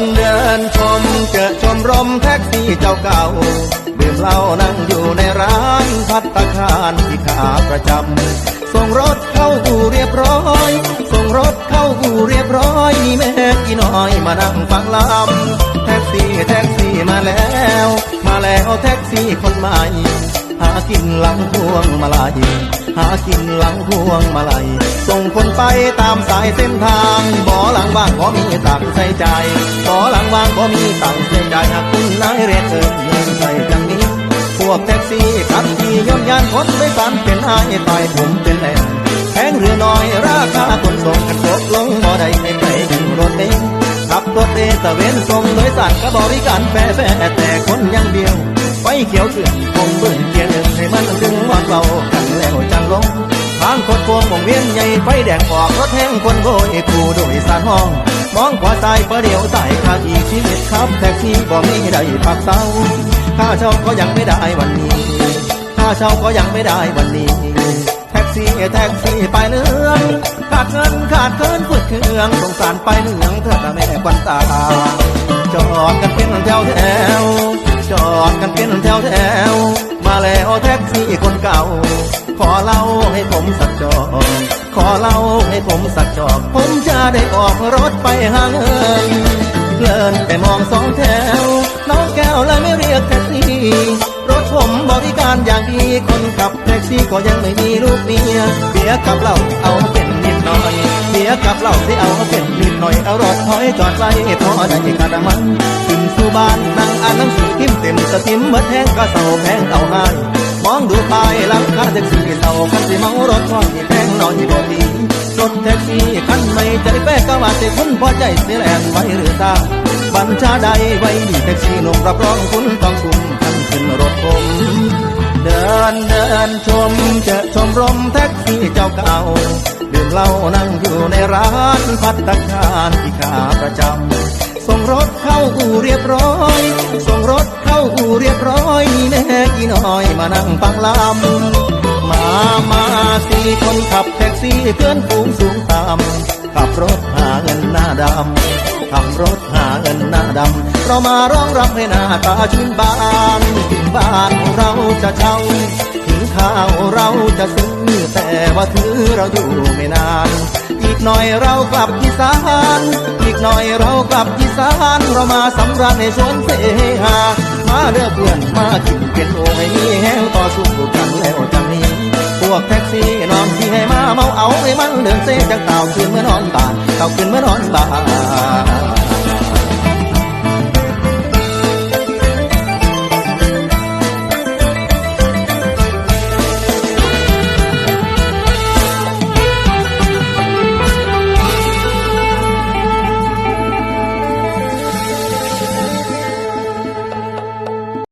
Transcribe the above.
นเดินชมเจอชมรมแท็กซี่เจ้าเก่าดื่มเหล้านั่งอยู่ในร้านพัตตาคารที่ขาประจำส่งรถเข้าอู่เรียบร้อย ส่งรถเข้าอู่เรียบร้อยมีแม่กี่น้อยมานั่งฟังลำแท็กซี่แท็กซี่มาแล้ว มาแล้วแท็กซี่คนใหม่ หากินหลังพวงมาลัยหากินหลังพวงมาลัยส่งคนไปตามสายเส้นทางบ่อหลังว่างบ่มีตังใส่ใจบ่อหลังว่างบ่มีตังใส่ใจหากคุณนายเรียกเอิญเงินใส่จังนี้ พวกแท็กซี่ขับขี่ย่นยานคนโดยสารเป็นนายต่อยผมเป็นแหล่งแพงหรือน้อยราคาขนส่งกันตกลงบ่ได้ให้ไปขึ้นรถเมล์ขับรถเอตะเวนส่งโดยสารก็บริการแฟร์แฟร์แต่คนยังเดียว เขียวเสือกคงเบิ่นเกียร์หนึ่งให้มันดึงวันเรากันแล้วจังลงทางโคดโค้งวงเวียนใหญ่ไฟแดงออกรถแห้งคนโบยกูโดยสารห้อง มองขวาซ้ายประเดี๋ยวซ้ายข้างอีกชีวิตครับแท็กซี่บ่มีได้พักเศร้าค่าเช่าก็ยังไม่ได้วันนี้ค่าเช่าก็ยังไม่ได้วันนี้ แท็กซี่แท็กซี่ไปเรื่องขาดเงินขาดเกินฝืดเครื่องสงสารไปเนื่องเถิดนะแม่ควันตาจอดกันเป็นแถวแถว จอดกันเป็นแถวแถว มาแล้วแท็กซี่คนเก่า ขอเล่าให้ผมสักจอกขอเล่าให้ผมสักจอก ผมจะได้ออกรถไปหาเงินเพลินไปมองสองแถว น้องแก้วเลยไม่เรียกแท็กซี่รถผมบริการอย่างดีคนขับแท็กซี่ก็ยังไม่มีลูกเมียเบียกับเหล้าเอาเป็น นิดหน่อยเบียกับเหล้าที่เอาเป็นนิดหน่อยเอารถถอยจอดไว้พอได้กระมังขึ้นสู่บ้านนั่งอ่านหนังสือพิมพ์เต็มสติมเมื่อแทงก็เศร้าแพงเอาให้มองดูป้ายหลังคาแท็กซี่เศร้าคันสิเมารถถอยแพงนอนอยู่บ่ดีรถแท็กซี่คันไม่ใจแป้ก็ว่าแต่คุณพอใจเสียแลนไว้หรือตาบัญชาใดไว้ดีแท็กซี่หนุ่มรับรองคุณต้องคุมคันขึ้นรถผมเดินเดินชมจอชมรมแท็กซี่เจ้าเก่า ดื่มเหล้านั่งอยู่ในร้านพัตตาคารที่ขาประจำส่งรถเข้าอู่เรียบร้อย ส่งรถเข้าอู่เรียบร้อยมีแม่กี่น้อยมานั่งฟังลำมามาสี่คนขับแท็กซี่เพื่อนฝูงสูงต่ำขับรถหาเงินหน้าดำขับรถหาเงินหน้าดำเรามาร้องรำให้หน้าตาชื่นบานถึงบ้านเรา จะเช่าถึงข้าวเราจะซื้อแต่ว่าถือเราอยู่ไม่นาน อีกหน่อยเรากลับอีสาน อีกหน่อยเรากลับอีสานเรามาสำราญในสวนเสหา มาเด้อเพื่อนมากินเป็นโอ้ให้มีแห้งต่อสู้กันแล้วจังนี้พวกแท็กซี่น้องที่ให้มาเมาเอาให้มันเดินเซจากเต่าขึ้นเมื่อนอนบานเต่าขึ้นเมื่อนอนบาน